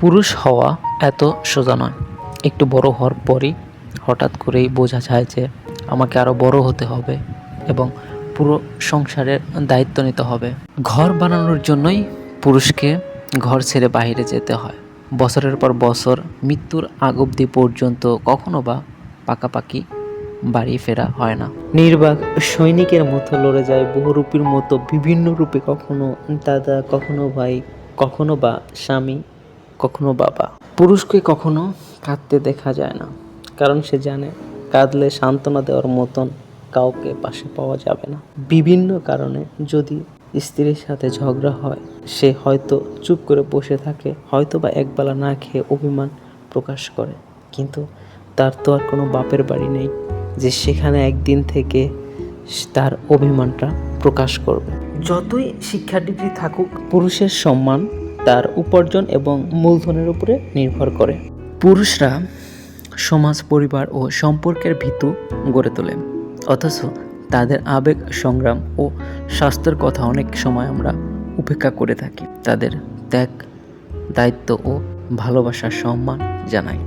পুরুষ হওয়া এত সোজা নয়। একটু বড় হওয়ার পরই হঠাৎ করেই বোঝা যায় যে আমাকে আরও বড় হতে হবে এবং পুরো সংসারের দায়িত্ব নিতে হবে। ঘর বানানোর জন্যই পুরুষকে ঘর ছেড়ে বাইরে যেতে হয়। বছরের পর বছর, মৃত্যুর আগ অবধি পর্যন্ত কখনো বা পাকাপাকি বাড়ি ফেরা হয় না। নির্বাক সৈনিকের মতো লড়ে যায় বহুরূপীর মতো, বিভিন্ন রূপে কখনো দাদা, কখনো ভাই, কখনো বা স্বামী। কখনো বাবা। পুরুষকে কখনো কাঁদতে দেখা যায় না, কারণ সে জানে কাঁদলে সান্ত্বনা দেওয়ার মতন কাউকে পাশে পাওয়া যাবে না। বিভিন্ন কারণে যদি স্ত্রীর সাথে ঝগড়া হয়, সে হয়তো চুপ করে বসে থাকে হয়তো বা একবেলা না খেয়ে অভিমান প্রকাশ করে। কিন্তু তার তো আর কোনো বাপের বাড়ি নেই, যে সেখানে একদিন থেকে তার অভিমানটা প্রকাশ করবে। যতই শিক্ষা ডিগ্রি থাকুক, পুরুষের সম্মান তার উপার্জন এবং মূলধনের উপরে নির্ভর করে। পুরুষরা সমাজ, পরিবার ও সম্পর্কের ভিতু গড়ে তোলে। অথচ তাদের আবেগ, সংগ্রাম ও স্বাস্থ্যের কথা অনেক সময় আমরা উপেক্ষা করে থাকি। তাদের ত্যাগ, দায়িত্ব ও ভালোবাসার সম্মান জানাই।